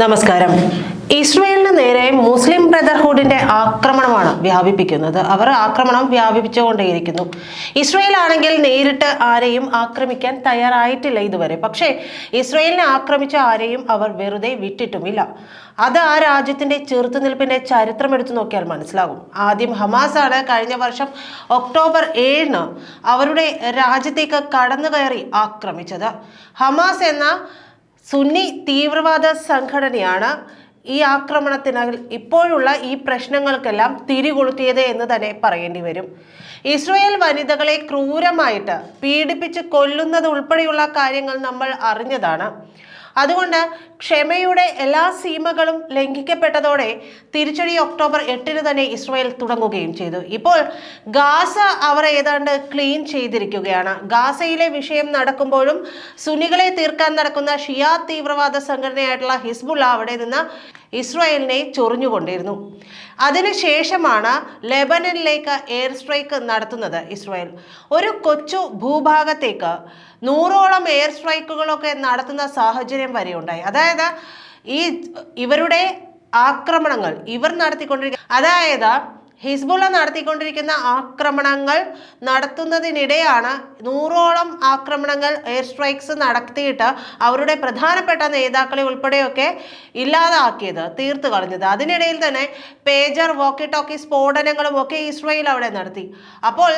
നമസ്കാരം. ഇസ്രയേലിന് നേരെ മുസ്ലിം ബ്രദർഹുഡിന്റെ ആക്രമണമാണ് വ്യാപിപ്പിക്കുന്നത്. അവർ ആക്രമണം വ്യാപിപ്പിച്ചുകൊണ്ടേയിരിക്കുന്നു. ഇസ്രയേൽ ആണെങ്കിൽ നേരിട്ട് ആരെയും ആക്രമിക്കാൻ തയ്യാറായിട്ടില്ല ഇതുവരെ. പക്ഷേ ഇസ്രയേലിനെ ആക്രമിച്ച ആരെയും അവർ വെറുതെ വിട്ടിട്ടുമില്ല. അത് ആ രാജ്യത്തിന്റെ ചെറുത്തുനിൽപ്പിന്റെ ചരിത്രം എടുത്തു നോക്കിയാൽ മനസ്സിലാകും. ആദ്യം ഹമാസ് ആണ് കഴിഞ്ഞ വർഷം ഒക്ടോബർ ഏഴിന് അവരുടെ രാജ്യത്തേക്ക് കടന്നു കയറി ആക്രമിച്ചത്. ഹമാസ് എന്ന സുന്നി തീവ്രവാദ സംഘടനയാണ് ഈ ആക്രമണത്തിനാൽ ഇപ്പോഴുള്ള ഈ പ്രശ്നങ്ങൾക്കെല്ലാം തിരികൊളുത്തിയത് എന്ന് തന്നെ പറയേണ്ടി വരും. ഇസ്രയേൽ വനിതകളെ ക്രൂരമായിട്ട് പീഡിപ്പിച്ച് കൊല്ലുന്നത് ഉൾപ്പെടെയുള്ള കാര്യങ്ങൾ നമ്മൾ അറിഞ്ഞതാണ്. അതുകൊണ്ട് ക്ഷമയുടെ എല്ലാ സീമകളും ലംഘിക്കപ്പെട്ടതോടെ തിരിച്ചടി ഒക്ടോബർ എട്ടിന് തന്നെ ഇസ്രായേൽ തുടങ്ങുകയും ചെയ്തു. ഇപ്പോൾ ഗാസ അവർ ഏതാണ്ട് ക്ലീൻ ചെയ്തിരിക്കുകയാണ്. ഗാസയിലെ വിഷയം നടക്കുമ്പോഴും സുനികളെ തീർക്കാൻ നടക്കുന്ന ഷിയാ തീവ്രവാദ സംഘടനയായിട്ടുള്ള ഹിസ്ബുള്ള അവിടെ നിന്ന് ഇസ്രായേലിനെ ചൊറിഞ്ഞുകൊണ്ടിരുന്നു. അതിനുശേഷമാണ് ലെബനനിലേക്ക് എയർ സ്ട്രൈക്ക് നടത്തുന്നത് ഇസ്രായേൽ. ഒരു കൊച്ചു ഭൂഭാഗത്തേക്ക് നൂറോളം എയർ സ്ട്രൈക്കുകളൊക്കെ നടത്തുന്ന സാഹചര്യം വരെ ഉണ്ടായി അതായത് ഈ ഇവരുടെ ആക്രമണങ്ങൾ ഇവർ നടത്തിക്കൊണ്ടിരിക്കുന്ന അതായത് ഹിസ്ബുള്ള നടത്തിക്കൊണ്ടിരിക്കുന്ന ആക്രമണങ്ങൾ നടത്തുന്നതിനിടെയാണ് നൂറോളം ആക്രമണങ്ങൾ എയർ സ്ട്രൈക്സ് നടത്തിയിട്ട് അവരുടെ പ്രധാനപ്പെട്ട നേതാക്കളെ ഉൾപ്പെടെയൊക്കെ ഇല്ലാതാക്കിയത് തീർത്തു കളഞ്ഞത്. അതിനിടയിൽ തന്നെ പേജർ വോക്കി ടോക്കി സ്ഫോടനങ്ങളും ഒക്കെ ഇസ്രയേൽ അവിടെ നടത്തി. അപ്പോൾ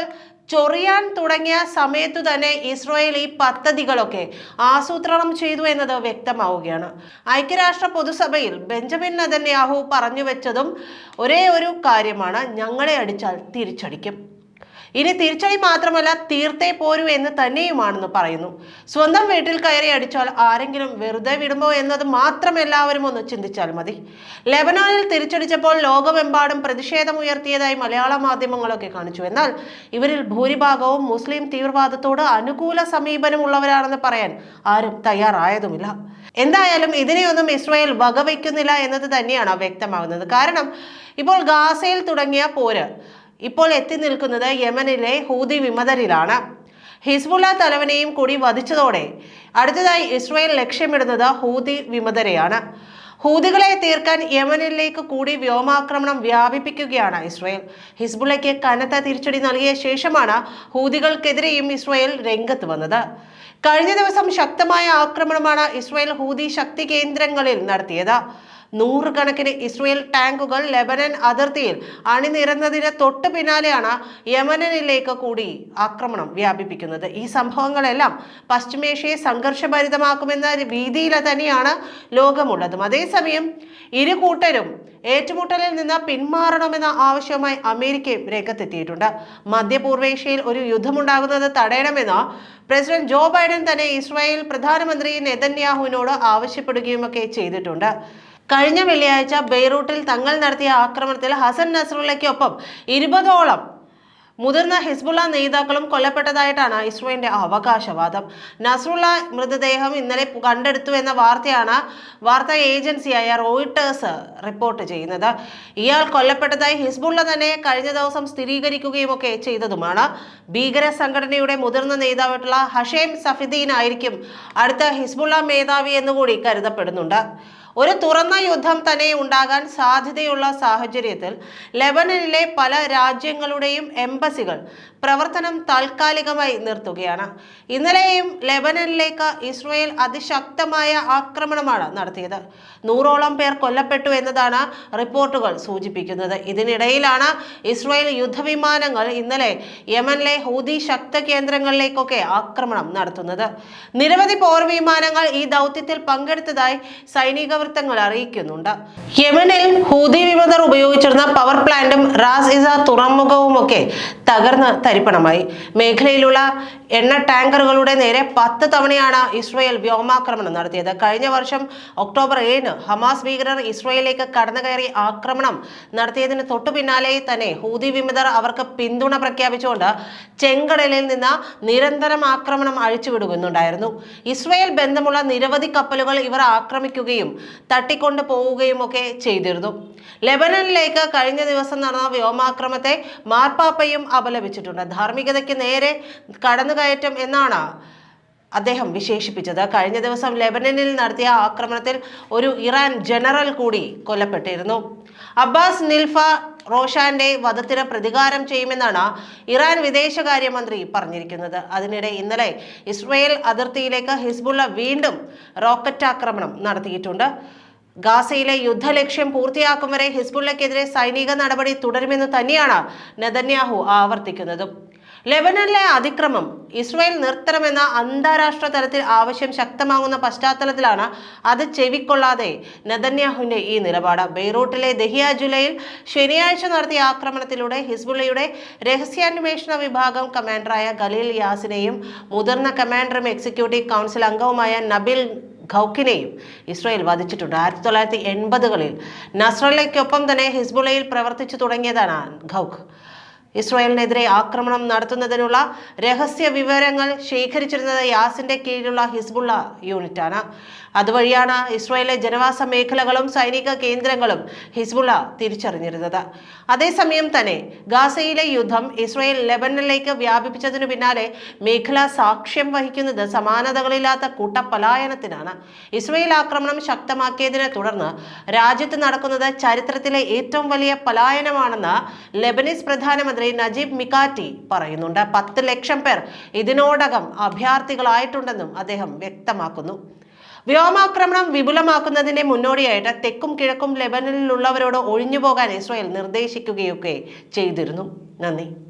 ചൊറിയാൻ തുടങ്ങിയ സമയത്തു തന്നെ ഇസ്രായേൽ ഈ പദ്ധതികളൊക്കെ ആസൂത്രണം ചെയ്തു എന്നത് വ്യക്തമാവുകയാണ്. ഐക്യരാഷ്ട്ര പൊതുസഭയിൽ ബെഞ്ചമിൻ നദന്യാഹു പറഞ്ഞു വെച്ചതും ഒരേ ഒരു കാര്യമാണ്. ഞങ്ങളെ അടിച്ചാൽ തിരിച്ചടിക്കും. ഇനി തിരിച്ചടി മാത്രമല്ല തീർത്തേ പോരൂ എന്ന് തന്നെയുമാണെന്ന് പറയുന്നു. സ്വന്തം വീട്ടിൽ കയറി അടിച്ചാൽ ആരെങ്കിലും വെറുതെ വിടുമോ എന്നത് മാത്രം എല്ലാവരും ഒന്ന് ചിന്തിച്ചാൽ മതി. ലെബനോനിൽ തിരിച്ചടിച്ചപ്പോൾ ലോകമെമ്പാടും പ്രതിഷേധമുയർത്തിയതായി മലയാള മാധ്യമങ്ങളൊക്കെ കാണിച്ചു. എന്നാൽ ഇവരിൽ ഭൂരിഭാഗവും മുസ്ലിം തീവ്രവാദത്തോട് അനുകൂല സമീപനമുള്ളവരാണെന്ന് പറയാൻ ആരും തയ്യാറായതുമില്ല. എന്തായാലും ഇതിനെയൊന്നും ഇസ്രായേൽ വകവയ്ക്കുന്നില്ല എന്നത് തന്നെയാണ് വ്യക്തമാകുന്നത്. കാരണം ഇപ്പോൾ ഗാസയിൽ തുടങ്ങിയ പോര് ഇപ്പോൾ എത്തി നിൽക്കുന്നത് യമനിലെ ഹൂതി വിമതരിലാണ്. ഹിസ്ബുള്ള തലവനെയും കൂടി വധിച്ചതോടെ അടുത്തതായി ഇസ്രായേൽ ലക്ഷ്യമിടുന്നത് ഹൂതി വിമതരെയാണ്. ഹൂതികളെ തീർക്കാൻ യമനിലേക്ക് കൂടി വ്യോമാക്രമണം വ്യാപിപ്പിക്കുകയാണ് ഇസ്രായേൽ. ഹിസ്ബുള്ളയ്ക്ക് കനത്ത തിരിച്ചടി നൽകിയ ശേഷമാണ് ഹൂതികൾക്കെതിരെയും ഇസ്രായേൽ രംഗത്ത് വന്നത്. കഴിഞ്ഞ ദിവസം ശക്തമായ ആക്രമണമാണ് ഇസ്രായേൽ ഹൂതി ശക്തി കേന്ദ്രങ്ങളിൽ നടത്തിയത്. നൂറുകണക്കിന് ഇസ്രയേൽ ടാങ്കുകൾ ലെബനൻ അതിർത്തിയിൽ അണിനിരന്നതിന് തൊട്ട് പിന്നാലെയാണ് യമനിലേക്ക് കൂടി ആക്രമണം വ്യാപിപ്പിക്കുന്നത്. ഈ സംഭവങ്ങളെല്ലാം പശ്ചിമേഷ്യയെ സംഘർഷഭരിതമാക്കുമെന്ന രീതിയിൽ തന്നെയാണ് ലോകമുള്ളതും. അതേസമയം ഇരു കൂട്ടരും ഏറ്റുമുട്ടലിൽ നിന്ന് പിന്മാറണമെന്ന ആവശ്യവുമായി അമേരിക്കയും രംഗത്തെത്തിയിട്ടുണ്ട്. മധ്യപൂർവേഷ്യയിൽ ഒരു യുദ്ധമുണ്ടാകുന്നത് തടയണമെന്ന് പ്രസിഡന്റ് ജോ ബൈഡൻ തന്നെ ഇസ്രായേൽ പ്രധാനമന്ത്രി നെതന്യാഹുവിനോട് ആവശ്യപ്പെടുകയുമൊക്കെ ചെയ്തിട്ടുണ്ട്. കഴിഞ്ഞ വെള്ളിയാഴ്ച ബെയ്റൂട്ടിൽ തങ്ങൾ നടത്തിയ ആക്രമണത്തിൽ ഹസൻ നസ്രുള്ളയ്ക്കൊപ്പം ഇരുപതോളം മുതിർന്ന ഹിസ്ബുള്ള നേതാക്കളും കൊല്ലപ്പെട്ടതായിട്ടാണ് ഇസ്രോയിന്റെ അവകാശവാദം. നസ്രുള്ള മൃതദേഹം ഇന്നലെ കണ്ടെടുത്തു എന്ന വാർത്തയാണ് വാർത്താ ഏജൻസിയായ റോയിട്ടേഴ്സ് റിപ്പോർട്ട് ചെയ്യുന്നത്. ഇയാൾ കൊല്ലപ്പെട്ടതായി ഹിസ്ബുള്ള തന്നെ കഴിഞ്ഞ ദിവസം സ്ഥിരീകരിക്കുകയും ഒക്കെ ചെയ്തതുമാണ്. ഭീകര സംഘടനയുടെ മുതിർന്ന നേതാവായിട്ടുള്ള ഹഷേം സഫിദ്ദീൻ ആയിരിക്കും അടുത്ത ഹിസ്ബുള്ള മേധാവി എന്നുകൂടി കരുതപ്പെടുന്നുണ്ട്. ഒരു തുറന്ന യുദ്ധം തന്നെ ഉണ്ടാകാൻ സാധ്യതയുള്ള സാഹചര്യത്തിൽ ലെബനനിലെ പല രാജ്യങ്ങളുടെയും എംബസികൾ പ്രവർത്തനം താൽക്കാലികമായി നിർത്തുകയാണ്. ഇന്നലെയും ലെബനനിലേക്ക് ഇസ്രയേൽ അതിശക്തമായ ആക്രമണമാണ് നടത്തിയത്. നൂറോളം പേർ കൊല്ലപ്പെട്ടു എന്നതാണ് റിപ്പോർട്ടുകൾ സൂചിപ്പിക്കുന്നത്. ഇതിനിടയിലാണ് ഇസ്രയേൽ യുദ്ധവിമാനങ്ങൾ ഇന്നലെ യമനിലെ ഹൂതി ശക്ത കേന്ദ്രങ്ങളിലേക്കൊക്കെ ആക്രമണം നടത്തുന്നത്. നിരവധി പോർ വിമാനങ്ങൾ ഈ ദൗത്യത്തിൽ പങ്കെടുത്തതായി സൈനിക വൃത്തങ്ങൾ അറിയിക്കുന്നുണ്ട്. യമനിൽ ഹൂതി വിമതർ ഉപയോഗിച്ചിരുന്ന പവർ പ്ലാന്റും റാസ് ഇസ തുറമുഖവുമൊക്കെ തകർന്ന് തരിപ്പണമായി. മേഖലയിലുള്ള എണ്ണ ടാങ്കറുകളുടെ നേരെ പത്ത് തവണയാണ് ഇസ്രയേൽ വ്യോമാക്രമണം നടത്തിയത്. കഴിഞ്ഞ വർഷം ഒക്ടോബർ ഏഴിന് ഹമാസ് ഭീകരർ ഇസ്രയേലിലേക്ക് കടന്നു കയറി ആക്രമണം നടത്തിയതിന് തൊട്ടു പിന്നാലെ തന്നെ ഹൂതി വിമതർ അവർക്ക് പിന്തുണ പ്രഖ്യാപിച്ചുകൊണ്ട് ചെങ്കടലിൽ നിന്ന് നിരന്തരം ആക്രമണം അഴിച്ചുവിടുന്നുണ്ടായിരുന്നു ഇസ്രയേൽ ബന്ധമുള്ള നിരവധി കപ്പലുകൾ ഇവർ ആക്രമിക്കുകയും തട്ടിക്കൊണ്ടു പോവുകയും ഒക്കെ ചെയ്തിരുന്നു. ലെബനനിലേക്ക് കഴിഞ്ഞ ദിവസം നടന്ന വ്യോമാക്രമത്തെ മാർപ്പാപ്പയും അപലപിച്ചിട്ടുണ്ട് ധാർമ്മികതയ്ക്ക് നേരെ കടന്നുകയറ്റം എന്നാണ് അദ്ദേഹം വിശേഷിപ്പിച്ചത്. കഴിഞ്ഞ ദിവസം ലെബനനിൽ നടത്തിയ ആക്രമണത്തിൽ ഒരു ഇറാൻ ജനറൽ കൂടി കൊല്ലപ്പെട്ടിരുന്നു. അബ്ബാസ് നിൽഫ റോഷാന്റെ വധത്തിന് പ്രതികാരം ചെയ്യുമെന്നാണ് ഇറാൻ വിദേശകാര്യമന്ത്രി പറഞ്ഞിരിക്കുന്നത്. അതിനിടെ ഇന്നലെ ഇസ്രയേൽ അതിർത്തിയിലേക്ക് ഹിസ്ബുള്ള വീണ്ടും റോക്കറ്റ് ആക്രമണം നടത്തിയിട്ടുണ്ട്. ഗാസയിലെ യുദ്ധലക്ഷ്യം പൂർത്തിയാക്കും വരെ ഹിസ്ബുള്ളക്കെതിരെ സൈനിക നടപടി തുടരുമെന്ന് തന്നെയാണ് നെതന്യാഹു ആവർത്തിക്കുന്നത്. ലെബനനിലെ അതിക്രമം ഇസ്രായേൽ നിർത്തണമെന്ന അന്താരാഷ്ട്ര തലത്തിൽ ആവശ്യം ശക്തമാകുന്ന പശ്ചാത്തലത്തിലാണ് അത് ചെവിക്കൊള്ളാതെ നെതന്യാഹുവിന്റെ ഈ നിലപാട്. ബെയ്റൂട്ടിലെ ദഹിയ ജുലൈയിൽ ശനിയാഴ്ച നടത്തിയ ആക്രമണത്തിലൂടെ ഹിസ്ബുള്ളയുടെ രഹസ്യാന്വേഷണ വിഭാഗം കമാൻഡറായ ഖലീൽ യാസിനെയും മുതിർന്ന കമാൻഡറും എക്സിക്യൂട്ടീവ് കൗൺസിൽ അംഗവുമായ നബിൽ ഖൗക്കിനെയും ഇസ്രായേൽ വധിച്ചിട്ടുണ്ട്. ആയിരത്തി തൊള്ളായിരത്തി എൺപതുകളിൽ നസ്രലയ്ക്കൊപ്പം തന്നെ ഹിസ്ബുള്ളയിൽ പ്രവർത്തിച്ചു തുടങ്ങിയതാണ് ഖൗഖ് ഇസ്രായേലിനെതിരെ ആക്രമണം നടത്തുന്നതിനുള്ള രഹസ്യ വിവരങ്ങൾ ശേഖരിച്ചിരുന്നത് യാസിന്റെ കീഴിലുള്ള ഹിസ്ബുള്ള യൂണിറ്റാണ്. അതുവഴിയാണ് ഇസ്രായേലിലെ ജനവാസ മേഖലകളും സൈനിക കേന്ദ്രങ്ങളും ഹിസ്ബുള്ള തിരിച്ചറിഞ്ഞിരുന്നത്. അതേസമയം തന്നെ ഗാസയിലെ യുദ്ധം ഇസ്രയേൽ ലെബനനിലേക്ക് വ്യാപിപ്പിച്ചതിനു പിന്നാലെ മേഖല സാക്ഷ്യം വഹിക്കുന്നത് സമാനതകളില്ലാത്ത കൂട്ടപലായനത്തിനാണ് ഇസ്രയേൽ ആക്രമണം ശക്തമാക്കിയതിനെ തുടർന്ന് രാജ്യത്ത് നടക്കുന്നത് ചരിത്രത്തിലെ ഏറ്റവും വലിയ പലായനമാണെന്ന് ലെബനീസ് പ്രധാനമന്ത്രി നജീബ് മിക്കാറ്റി പറയുന്നുണ്ട്. പത്ത് ലക്ഷം പേർ ഇതിനോടകം അഭയാർത്ഥികളായിട്ടുണ്ടെന്നും അദ്ദേഹം വ്യക്തമാക്കുന്നു. വ്യോമാക്രമണം വിപുലമാക്കുന്നതിന്റെ മുന്നോടിയായിട്ട് തെക്കും കിഴക്കും ലെബനനിലുള്ളവരോട് ഒഴിഞ്ഞുപോകാൻ ഇസ്രായേൽ നിർദ്ദേശിക്കുകയൊക്കെ ചെയ്തിരുന്നു. നന്ദി.